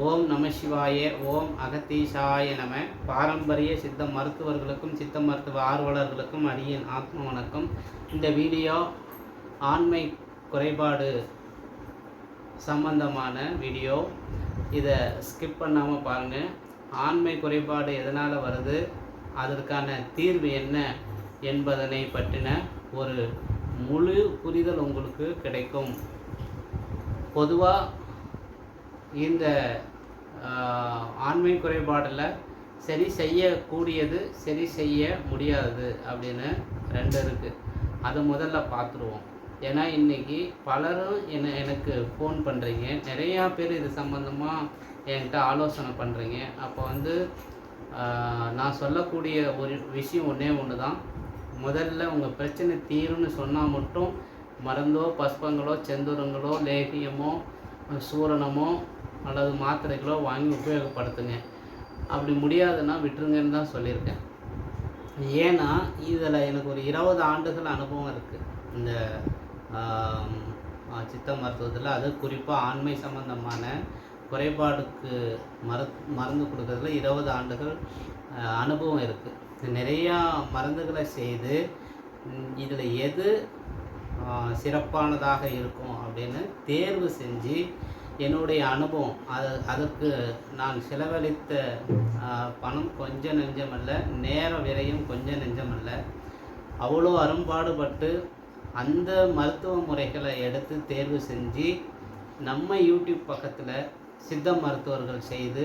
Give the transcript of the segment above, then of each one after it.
ஓம் நம சிவாய ஓம் அகத்தீசாய நம. பாரம்பரிய சித்த மருத்துவர்களுக்கும் சித்த மருத்துவ ஆர்வலர்களுக்கும் அடியின் ஆத்ம வணக்கம். இந்த வீடியோ ஆண்மை குறைபாடு சம்பந்தமான வீடியோ. இதை ஸ்கிப் பண்ணாமல் பாருங்கள் ஆண்மை குறைபாடு எதனால் வருது? அதற்கான தீர்வு என்ன என்பதனை பற்றின ஒரு முழு புரிதல் உங்களுக்கு கிடைக்கும். பொதுவாக இந்த ஆண்மை குறைபாடில் சரி செய்யக்கூடியது சரி செய்ய முடியாதது அப்படின்னு ரெண்டு இருக்குது அதை முதல்ல பார்த்துருவோம் ஏன்னா இன்றைக்கி பலரும் என்ன எனக்கு ஃபோன் பண்ணுறீங்க நிறையா பேர் இது சம்மந்தமாக என்கிட்ட ஆலோசனை பண்ணுறீங்க அப்போ வந்து நான் சொல்லக்கூடிய ஒரு விஷயம் ஒன்றே ஒன்று தான் முதல்ல உங்கள் பிரச்சனை தீரும்னு சொன்னால் மட்டும் மருந்தோ பஸ்பங்களோ செந்தூரங்களோ லேகியமோ சூரணமோ அல்லது மாத்திரைகளோ வாங்கி உபயோகப்படுத்துங்க. அப்படி முடியாதுன்னா விட்டுருங்கன்னு தான் சொல்லியிருக்கேன். ஏன்னா இதில் எனக்கு ஒரு இருபது ஆண்டுகள் அனுபவம் இருக்குது இந்த சித்த மருத்துவத்தில். அது குறிப்பாக ஆண்மை சம்பந்தமான குறைபாடுக்கு மரு மருந்து கொடுக்கறதுல இருபது ஆண்டுகள் அனுபவம் இருக்குது நிறையா மருந்துகளை செய்து இதில் எது சிறப்பானதாக இருக்கும் அப்படின்னு தேர்வு செஞ்சு என்னுடைய அனுபவம். அது அதற்கு நான் செலவழித்த பணம் கொஞ்சம் நெஞ்சமல்ல நேர விரயம் கொஞ்சம் நெஞ்சமல்ல அவ்வளோ அரும்பாடுபட்டு அந்த மருத்துவ முறைகளை எடுத்து தேர்வு செஞ்சு நம்ம யூடியூப் பக்கத்தில் சித்த மருத்துவர்கள் செய்து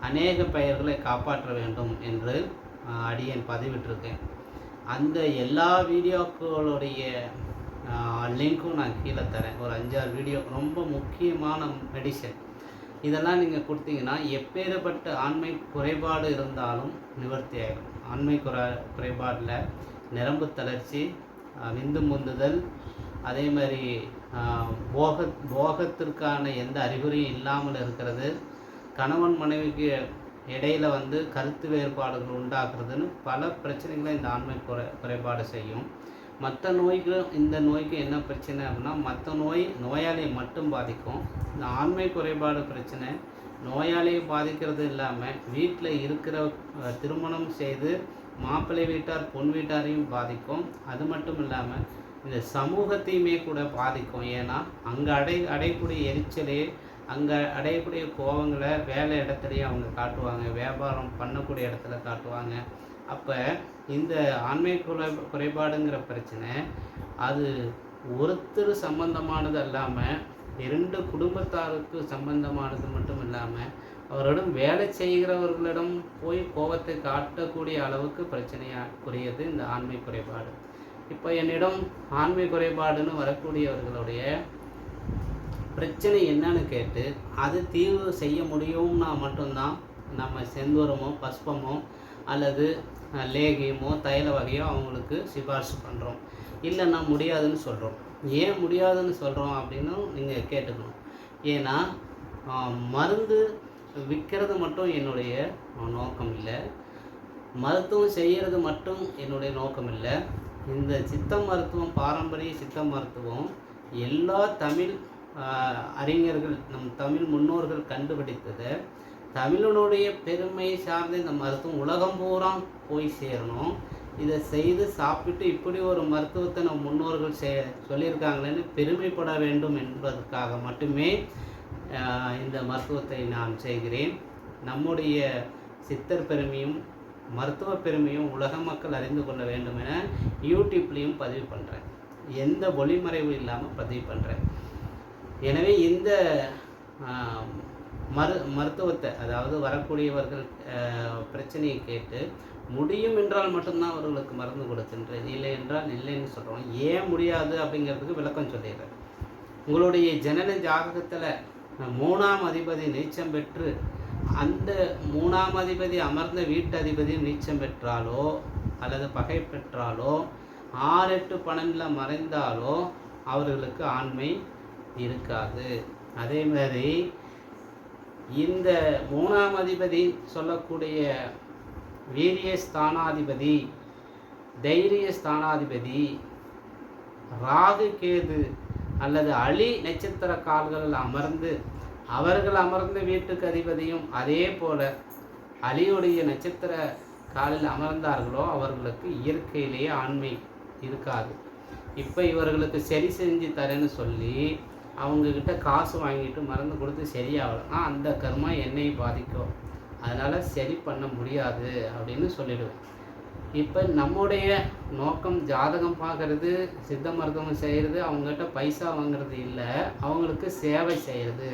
அநேக பெயர்களை காப்பாற்ற வேண்டும் என்று ஆ, அடியேன் பதிவிட்டிருக்கேன். அந்த எல்லா வீடியோக்களுடைய லிங்க்கும் நான் கீழே தரேன். ஒரு அஞ்சாறு வீடியோ ரொம்ப முக்கியமான மெடிசன் இதெல்லாம் நீங்கள் கொடுத்தீங்கன்னா எப்பேற்பட்ட ஆண்மை குறைபாடு இருந்தாலும் நிவர்த்தி ஆகிடும் ஆண்மை குறை குறைபாடில் நரம்பு தளர்ச்சி விந்து முந்துதல் அதே மாதிரி போக போகத்திற்கான எந்த அறிகுறியும் இல்லாமல் இருக்கிறது. கணவன் மனைவிக்கு இடையில வந்து கருத்து வேறுபாடுகள் உண்டாக்குறதுன்னு பல பிரச்சனைகளை இந்த ஆண்மை குறை குறைபாடு செய்யும். மற்ற நோய்க்கு இந்த நோய்க்கு என்ன பிரச்சனை அப்படின்னா மற்ற நோய் நோயாளியை மட்டும் பாதிக்கும். இந்த ஆண்மை குறைபாடு பிரச்சனை நோயாளியை பாதிக்கிறது இல்லாமல் வீட்டில் இருக்கிற திருமணம் செய்து மாப்பிள்ளை வீட்டார் பொன் வீட்டாரையும் பாதிக்கும். அது மட்டும் இல்லாமல் இந்த சமூகத்தையுமே கூட பாதிக்கும். ஏன்னா அங்கே அடை அடையக்கூடிய எரிச்சலே அங்கே அடையக்கூடிய கோவங்களை வேலை இடத்துலையே அவங்க காட்டுவாங்க. வியாபாரம் பண்ணக்கூடிய இடத்துல காட்டுவாங்க. அப்போ இந்த ஆண்மை குறை குறைபாடுங்கிற பிரச்சனை அது ஒருத்தர் சம்பந்தமானது அல்லாமல் இரண்டு குடும்பத்தாருக்கு சம்பந்தமானது மட்டும் இல்லாமல் அவரிடம் வேலை செய்கிறவர்களிடம் போய் கோபத்தை காட்டக்கூடிய அளவுக்கு பிரச்சனையாக்குரியது இந்த ஆண்மை குறைபாடு. இப்போ என்னிடம் ஆண்மை குறைபாடுன்னு வரக்கூடியவர்களுடைய பிரச்சனை என்னன்னு கேட்டு அது தீர்வு செய்ய முடியும்னா மட்டும்தான் நம்ம செந்தூரமோ பஸ்பமோ அல்லது லேகியமோ தைல வகையோ அவங்களுக்கு சிபாரிசு பண்ணுறோம் இல்லைன்னா முடியாதுன்னு சொல்கிறோம் ஏன் முடியாதுன்னு சொல்கிறோம் அப்படின்னு நீங்கள் கேட்டுக்கணும். ஏன்னா மருந்து விற்கிறது மட்டும் என்னுடைய நோக்கம் இல்லை. மருத்துவம் செய்கிறது மட்டும் என்னுடைய நோக்கம் இல்லை. இந்த சித்த மருத்துவம் பாரம்பரிய சித்த மருத்துவம் எல்லா தமிழ் அறிஞர்கள் நம் தமிழ் முன்னோர்கள் கண்டுபிடித்ததை தமிழனுடைய பெருமையை சார்ந்த இந்த மருத்துவம் உலகம் பூரா போய் சேரணும். இதை செய்து சாப்பிட்டு இப்படி ஒரு மருத்துவத்தை நம்ம முன்னோர்கள் செ சொல்லியிருக்காங்களேன்னு பெருமைப்பட வேண்டும் என்பதற்காக மட்டுமே இந்த மருத்துவத்தை நான் செய்கிறேன். நம்முடைய சித்தர் பெருமையும் மருத்துவ பெருமையும் உலக மக்கள் அறிந்து கொள்ள வேண்டும் என யூடியூப்லேயும் பதிவு பண்ணுறேன் எந்த ஒளிமறைவு இல்லாமல் பதிவு பண்ணுறேன் எனவே இந்த மரு மருத்துவத்தை அதாவது வரக்கூடியவர்கள் பிரச்சனையை கேட்டு முடியும் என்றால் மட்டும்தான் அவர்களுக்கு மருந்து கொடுக்கின்றேன் இல்லை என்றால் இல்லைன்னு சொல்கிறோம் ஏன் முடியாது? அப்படிங்கிறதுக்கு விளக்கம் சொல்லிடுறேன் உங்களுடைய ஜனன ஜாதகத்தில் மூணாம் அதிபதி நீச்சம் பெற்று அந்த மூணாம் அதிபதி அமர்ந்த வீட்டு அதிபதி நீச்சம் பெற்றாலோ அல்லது பகை பெற்றாலோ ஆறு எட்டு பன்னெண்டில் மறைந்தாலோ அவர்களுக்கு ஆண்மை இருக்காது. அதே மாதிரி இந்த மூணாம் அதிபதி சொல்லக்கூடிய வீரிய ஸ்தானாதிபதி தைரிய ஸ்தானாதிபதி ராகு கேது அல்லது அலி நட்சத்திர கால்களில் அமர்ந்து அவர்கள் அமர்ந்த வீட்டுக்கு அதிபதியும் அதே போல அலியுடைய நட்சத்திர காலில் அமர்ந்தார்களோ அவர்களுக்கு இயற்கையிலேயே ஆண்மை இருக்காது. இப்போ இவர்களுக்கு சரி செஞ்சு தரேன்னு சொல்லி அவங்கக்கிட்ட காசு வாங்கிட்டு மருந்து கொடுத்து சரியாகலாம். அந்த கர்மா என்னை பாதிக்கும். அதனால் சரி பண்ண முடியாது அப்படின்னு சொல்லிடுவேன். இப்போ நம்முடைய நோக்கம் ஜாதகம் பார்க்கறது சித்த மருத்துவம் செய்கிறது அவங்ககிட்ட பைசா வாங்குறது இல்லை அவங்களுக்கு சேவை செய்கிறது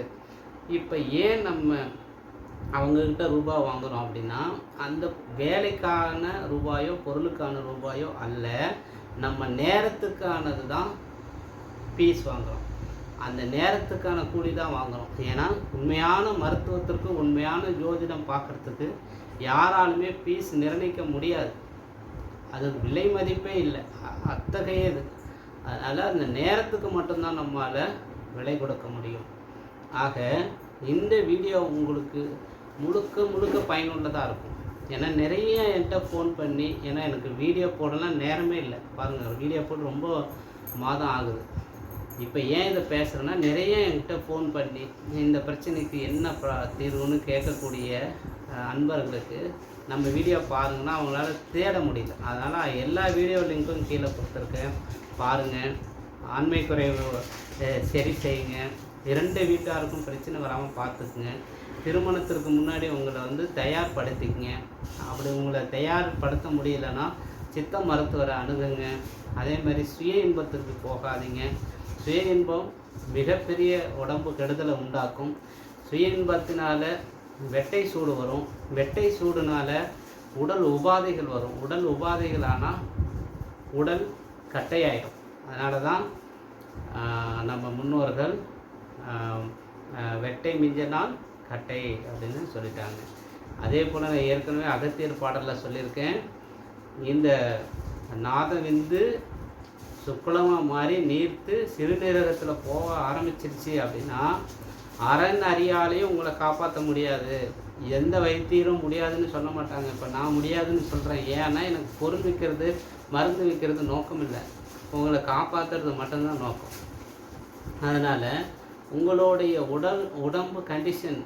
இப்போ ஏன் நம்ம அவங்கக்கிட்ட ரூபா வாங்குகிறோம் அப்படின்னா அந்த வேலைக்கான ரூபாயோ பொருளுக்கான ரூபாயோ அல்ல நம்ம நேரத்துக்கானது தான் ஃபீஸ் வாங்குகிறோம் அந்த நேரத்துக்கான கூலி தான் வாங்குகிறோம் ஏன்னா உண்மையான மருத்துவத்திற்கு உண்மையான ஜோதிடம் பார்க்குறதுக்கு யாராலுமே ஃபீஸ் நிர்ணயிக்க முடியாது. அது விலை மதிப்பே இல்லை. அத்தகையது அதனால் அந்த நேரத்துக்கு மட்டும்தான் நம்மளால் விலை கொடுக்க முடியும். ஆக இந்த வீடியோ உங்களுக்கு முழுக்க முழுக்க பயனுள்ளதாக இருக்கும். ஏன்னா நிறைய என்கிட்ட ஃபோன் பண்ணி ஏன்னா எனக்கு வீடியோ போடலாம் நேரமே இல்லை. பாருங்கள் வீடியோ போட்டு ரொம்ப மாதம் ஆகுது. இப்போ ஏன் இதை பேசுகிறேன்னா நிறைய என்கிட்ட ஃபோன் பண்ணி இந்த பிரச்சனைக்கு என்ன ப- தீர்வுன்னு கேட்கக்கூடிய அன்பர்களுக்கு நம்ம வீடியோ பாருங்கன்னா அவங்களால தேட முடியல. அதனால் எல்லா வீடியோ லிங்க்கும் கீழே கொடுத்துருக்கேன். பாருங்கள் ஆண்மை குறைவு சரி செய்யுங்க. இரண்டு வீட்டாருக்கும் பிரச்சனை வராமல் பார்த்துக்குங்க. திருமணத்திற்கு முன்னாடி உங்களை வந்து தயார்படுத்திக்கங்க. அப்படி உங்களை தயார்படுத்த முடியலன்னா சித்த மருத்துவரை அணுகுங்க. அதே மாதிரி சுய இன்பத்திற்கு போகாதீங்க. சுய இன்பம் மிகப்பெரிய உடம்பு கெடுதலை உண்டாக்கும். சுய இன்பத்தினால வெட்டை சூடு வரும். வெட்டை சூடுனால உடல் உபாதைகள் வரும். உடல் உபாதைகள் ஆனால் உடல் கட்டையாயிடும் அதனால தான் நம்ம முன்னோர்கள் வெட்டை மிஞ்சினால் கட்டை அப்படின்னு சொல்லிட்டாங்க. அதே போல் நான் ஏற்கனவே அகத்தியர் பாடலில் சொல்லியிருக்கேன். இந்த நாதவிந்து சுக்லமாக மாறி நீர்த்து சிறுநீரகத்தில் போக ஆரம்பிச்சிருச்சு அப்படின்னா அரண் அறியாலையும் உங்களை காப்பாற்ற முடியாது. எந்த வைத்தியரும் முடியாதுன்னு சொல்ல மாட்டாங்க. இப்போ நான் முடியாதுன்னு சொல்கிறேன் ஏன்னா எனக்கு பொருள் விற்கிறது மருந்து விற்கிறது நோக்கம் இல்லை. உங்களை காப்பாற்றுறது மட்டும்தான் நோக்கம். அதனால் உங்களுடைய உடல் உடம்பு கண்டிஷன்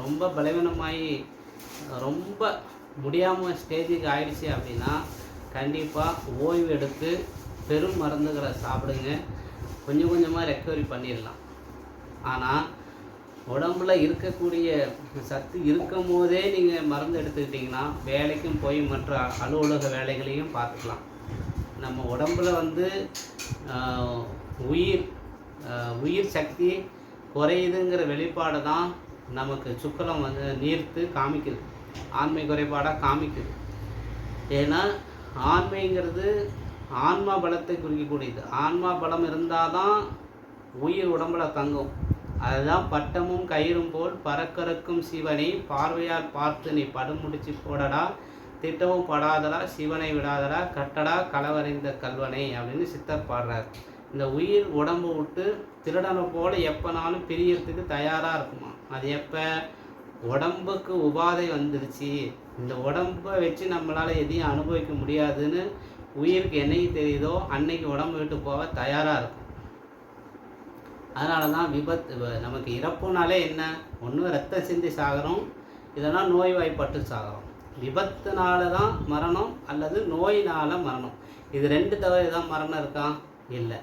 ரொம்ப பலவீனமாகி ரொம்ப முடியாமல் ஸ்டேஜுக்கு ஆயிடுச்சு அப்படின்னா கண்டிப்பாக ஓய்வு எடுத்து பெரும் மருந்துகளை சாப்பிடுங்க. கொஞ்சம் கொஞ்சமாக ரெக்கவரி பண்ணிடலாம். ஆனால் உடம்புல இருக்கக்கூடிய சத்து இருக்கும் போதே நீங்கள் மருந்து எடுத்துக்கிட்டிங்கன்னா வேலைக்கும் போய் மற்ற அலுவலக வேலைகளையும் பார்த்துக்கலாம். நம்ம உடம்புல வந்து உயிர் உயிர் சக்தி குறையுதுங்கிற வெளிப்பாடு தான் நமக்கு சுக்கரம் வந்து நீர்த்து காமிக்குது. ஆண்மை குறைபாடாக காமிக்குது. ஏன்னா ஆண்மைங்கிறது ஆன்மா பலத்தை குறிக்கக்கூடியது. ஆன்மா பலம் இருந்தால் தான் உயிர் உடம்புல தங்கும். அதுதான் பட்டமும் கயிறும் போல் பறக்கறக்கும் சிவனை பார்வையால் பார்த்து நீ படுமுடிச்சு போடடா திட்டமும் படாதடா சிவனை விடாதடா கட்டடா களவறிந்த கல்வனை அப்படின்னு சித்தர் பாடுறார். இந்த உயிர் உடம்பு விட்டு திருடனை போல எப்போனாலும் பிரியறதுக்கு தயாராக இருக்குமா? அது எப்போ? உடம்புக்கு உபாதை வந்துடுச்சு இந்த உடம்பை வச்சு நம்மளால் எதையும் அனுபவிக்க முடியாதுன்னு உயிருக்கு என்னைக்கு தெரியுதோ அன்னைக்கு உடம்பு விட்டு போக தயாராக இருக்கும். அதனால தான் விபத்து நமக்கு இறப்புனாலே என்ன? ஒன்று ரத்தம் சிந்தி சாகிறோம் இதெல்லாம் நோய்வாய்ப்பட்டு சாகிறோம் விபத்துனால தான் மரணம் அல்லது நோயினால் மரணம். இது ரெண்டு தவிர தான் மரணம் இருக்கா? இல்லை.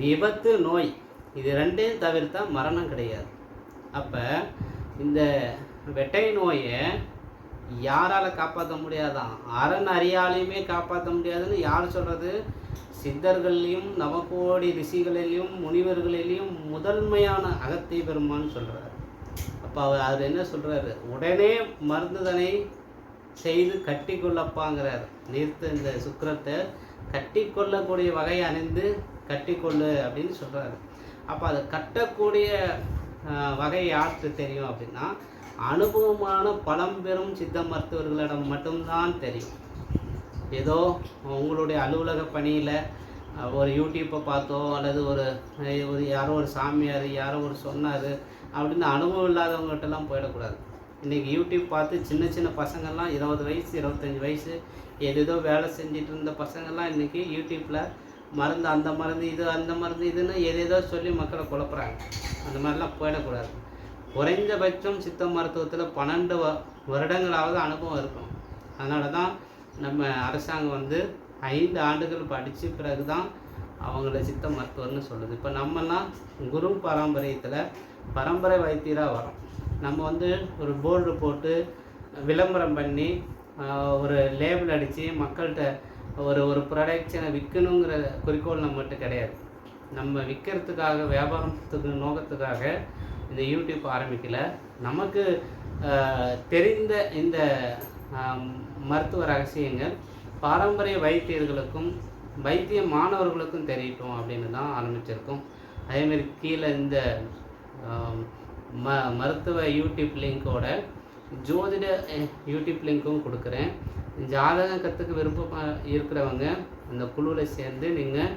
விபத்து நோய் இது ரெண்டையும் தவிர்த்தா மரணம் கிடையாது. அப்போ இந்த வெட்டை நோயை யாரால் காப்பாற்ற முடியாதான். அரண் அறியாலையுமே காப்பாற்ற முடியாதுன்னு யார் சொல்கிறது சித்தர்களையும் நவகோடி ரிஷிகளிலையும் முனிவர்களிலையும் முதன்மையான அகத்தை பெருமான்னு சொல்கிறார் அப்போ அவர் அவர் என்ன சொல்கிறாரு உடனே மருந்துதனை செய்து கட்டி கொள்ளப்பாங்கிறார் நீர்த்த இந்த சுக்கிரத்தை. கட்டி கொள்ளக்கூடிய வகை அணிந்து கட்டிக்கொள்ளு அப்படின்னு சொல்கிறாரு அப்போ அதை கட்டக்கூடிய வகை யாருக்கு தெரியும் அப்படின்னா அனுபவமான பழம்பெரும் சித்த மருத்துவர்களிடம் மட்டும்தான் தெரியும். ஏதோ உங்களுடைய அலுவலக பணியில் ஒரு யூடியூப்பை பார்த்தோ அல்லது ஒரு ஒரு யாரோ ஒரு சாமியார் யாரோ ஒரு சொன்னார் அப்படின்னு அனுபவம் இல்லாதவங்ககிட்டலாம் போயிடக்கூடாது. இன்றைக்கி யூடியூப் பார்த்து சின்ன சின்ன பசங்கள்லாம் இருபது வயசு இருபத்தஞ்சி வயசு ஏதேதோ வேலை செஞ்சுட்டு இருந்த பசங்கள்லாம் இன்றைக்கி யூடியூப்பில் மருந்து அந்த மருந்து இது அந்த மருந்து இதுன்னு எதேதோ சொல்லி மக்களை குழப்புறாங்க. அந்த மாதிரிலாம் போயிடக்கூடாது. குறைந்தபட்சம் சித்த மருத்துவத்தில் பன்னெண்டு வ வருடங்களாவது அனுபவம் இருக்கும். அதனால தான் நம்ம அரசாங்கம் வந்து ஐந்து ஆண்டுகள் படித்த பிறகு தான் அவங்கள சித்த மருத்துவர்னு சொல்லுது. இப்போ நம்மலாம் குரு பாரம்பரியத்தில் பரம்பரை வைத்தியராக வரோம் நம்ம வந்து ஒரு போர்டு போட்டு விளம்பரம் பண்ணி ஒரு லேபிள் அடித்து மக்கள்கிட்ட ஒரு ஒரு ப்ரொடக்ஷனை விற்கணுங்கிற குறிக்கோள் நம்மகிட்ட கிடையாது. நம்ம விற்கிறதுக்காக வியாபாரத்துக்கு நோக்கத்துக்காக இந்த யூடியூப் ஆரம்பிக்கல. நமக்கு தெரிந்த இந்த மருத்துவ ரகசியங்கள் பாரம்பரிய வைத்தியர்களுக்கும் வைத்திய மாணவர்களுக்கும் தெரியட்டும் அப்படின்னு தான் ஆரம்பிச்சிருக்கோம். அதேமாரி கீழே இந்த ம மருத்துவ யூடியூப் லிங்கோட ஜோதிட யூடியூப் லிங்க்கும் கொடுக்குறேன். ஜாதகம் கற்றுக்க விருப்பம் இருக்கிறவங்க அந்த குழுவில் சேர்ந்து நீங்கள்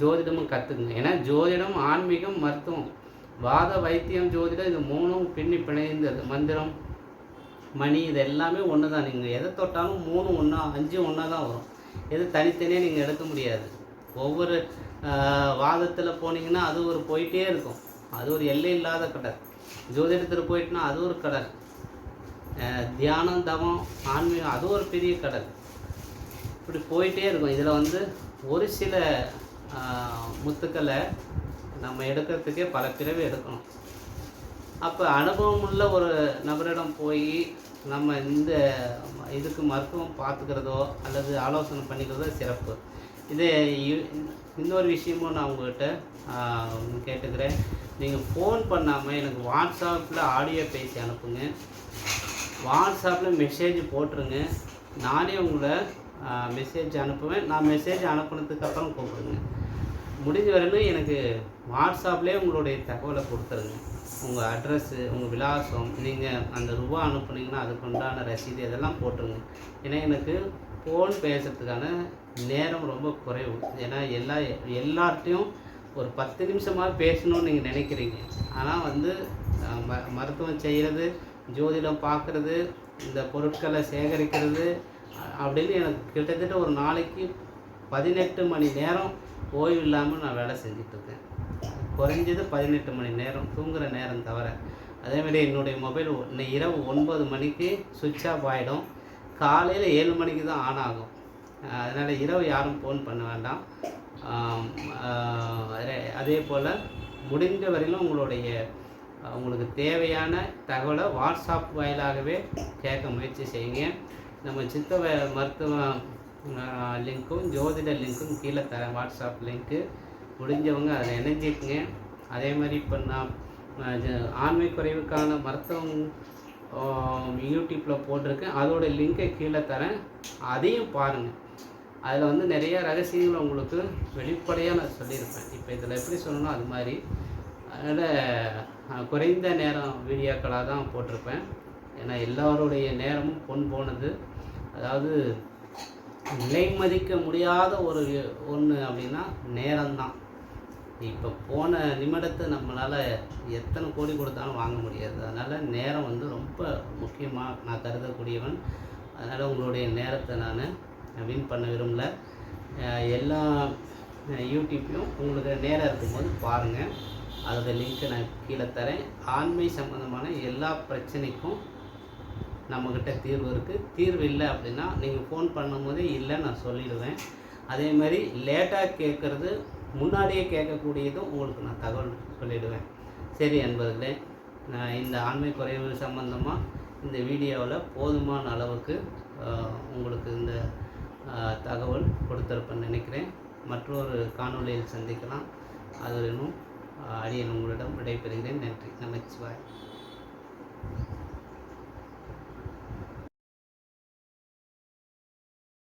ஜோதிடமும் கற்றுக்குங்க ஏன்னா ஜோதிடம் ஆன்மீகம் மருத்துவம் வாத வைத்தியம் ஜோதிடம் இது மூணும் பின்னி பிணைந்தது மந்திரம் மணி இது எல்லாமே ஒன்று தான் நீங்கள் எதை தொட்டாலும் மூணு ஒன்றா அஞ்சு ஒன்றா தான் வரும். எது தனித்தனியாக நீங்கள் எடுக்க முடியாது. ஒவ்வொரு வாதத்தில் போனீங்கன்னா அது ஒரு போயிட்டே இருக்கும். அது ஒரு எல்லை இல்லாத கடல். ஜோதிடத்தில் போயிட்டுனா அது ஒரு கடல். தியானம் தவம் ஆன்மீகம் அது ஒரு பெரிய கடல். இப்படி போயிட்டே இருக்கும். இதில் வந்து ஒரு சில முத்துக்களை நம்ம எடுக்கிறதுக்கே பல பிறவி எடுக்கணும். அப்போ அனுபவம் உள்ள ஒரு நபரிடம் போய் நம்ம இந்த இதுக்கு மருத்துவம் பார்த்துக்கிறதோ அல்லது ஆலோசனை பண்ணிக்கிறதோ சிறப்பு. இது இன்னொரு விஷயமும் நான் உங்கள்கிட்ட கேட்டுக்கிறேன். நீங்கள் ஃபோன் பண்ணாமல் எனக்கு வாட்ஸ்அப்பில் ஆடியோ பேசி அனுப்புங்க. வாட்ஸ்அப்பில் மெசேஜ் போட்டுருங்க. நானே உங்களை மெசேஜ் அனுப்புவேன். நான் மெசேஜ் அனுப்புனதுக்கப்புறம் கூப்பிடுங்க. முடிஞ்ச வரையிலும் எனக்கு வாட்ஸ்அப்லேயே உங்களுடைய தகவலை கொடுத்துருங்க. உங்கள் அட்ரஸ்ஸு உங்கள் விலாசம் நீங்கள் அந்த ரூபா அனுப்புனீங்கன்னா அதுக்கு உண்டான ரசீது இதெல்லாம் போட்டுருங்க. ஏன்னா எனக்கு ஃபோன் பேசுகிறதுக்கான நேரம் ரொம்ப குறைவு. ஏன்னா எல்லா எல்லார்ட்டையும் ஒரு பத்து நிமிஷமாக பேசணும்னு நீங்கள் நினைக்கிறீங்க. ஆனால் வந்து ம மருத்துவம் செய்கிறது ஜோதிடம் பார்க்குறது இந்த பொருட்களை சேகரிக்கிறது அப்படின்னு எனக்கு கிட்டத்தட்ட ஒரு நாளைக்கு பதினெட்டு மணி நேரம் ஓய்வு இல்லாமல் நான் வேலை செஞ்சிட்ருக்கேன். குறைஞ்சது பதினெட்டு மணி நேரம் தூங்குகிற நேரம் தவிர அதேமாதிரி என்னுடைய மொபைல் இன்னைக்கு இரவு ஒன்பது மணிக்கு சுவிட்ச் ஆஃப் ஆகிடும் காலையில் ஏழு மணிக்கு தான் ஆன் ஆகும். அதனால் இரவு யாரும் ஃபோன் பண்ண வேண்டாம். அதே- போல் முடிந்த வரையிலும் உங்களுடைய உங்களுக்கு தேவையான தகவலை வாட்ஸ்அப் வாயிலாகவே கேட்க முயற்சி செய்யுங்க. நம்ம சித்த மருத்துவம் லிங்க்கும் ஜோதிட லிங்க்கும் கீழே தரேன் வாட்ஸ்அப் லிங்க்கு முடிஞ்சவங்க அதில் இணைஞ்சிக்குங்க. அதே மாதிரி இப்போ நான் ஆண்மை குறைவுக்கான மருத்துவம் யூடியூப்பில் போட்டிருக்கேன். அதோட லிங்கை கீழே தரேன். அதையும் பாருங்கள் அதில் வந்து நிறைய ரகசியங்களை உங்களுக்கு வெளிப்படையாக நான் சொல்லியிருப்பேன். இப்போ இதில் எப்படி சொல்லணும் அது மாதிரி. அதனால் குறைந்த நேரம் வீடியோக்களாக தான் போட்டிருப்பேன். ஏன்னா எல்லோருடைய நேரமும் பொன் போனது. அதாவது விலை மதிக்க முடியாத ஒரு ஒன்று அப்படின்னா நேரம்தான். இப்போ போன நிமிடத்தை நம்மளால் எத்தனை கோடி கொடுத்தாலும் வாங்க முடியாது. அதனால் நேரம் வந்து ரொம்ப முக்கியமாக நான் கருதக்கூடியவன். அதனால் உங்களுடைய நேரத்தை நான் வின் பண்ண விரும்பல. எல்லா யூடியூப்பையும் உங்களுக்கு நேரம் இருக்கும்போது பாருங்கள் அதோட லிங்க்கை நான் கீழே தரேன். ஆண்மை சம்மந்தமான எல்லா பிரச்சனைக்கும் நம்மக்கிட்ட தீர்வு இருக்குது தீர்வு இல்லை அப்படின்னா நீங்கள் ஃபோன் பண்ணும்போதே இல்லை நான் சொல்லிடுவேன். அதே மாதிரி லேட்டாக கேட்குறது முன்னாடியே கேட்கக்கூடியதும் உங்களுக்கு நான் தகவல் சொல்லிடுவேன். சரி என்பதில்லை நான் இந்த ஆண்மை குறைவு சம்பந்தமாக இந்த வீடியோவில் போதுமான அளவுக்கு உங்களுக்கு இந்த தகவல் கொடுத்துருப்பேன்னு நினைக்கிறேன். மற்றொரு காணொலியில் சந்திக்கலாம். அது இன்னும் அடியன் உங்களிடம் விடைபெறுகிறேன். நன்றி. நமச்சிவாய்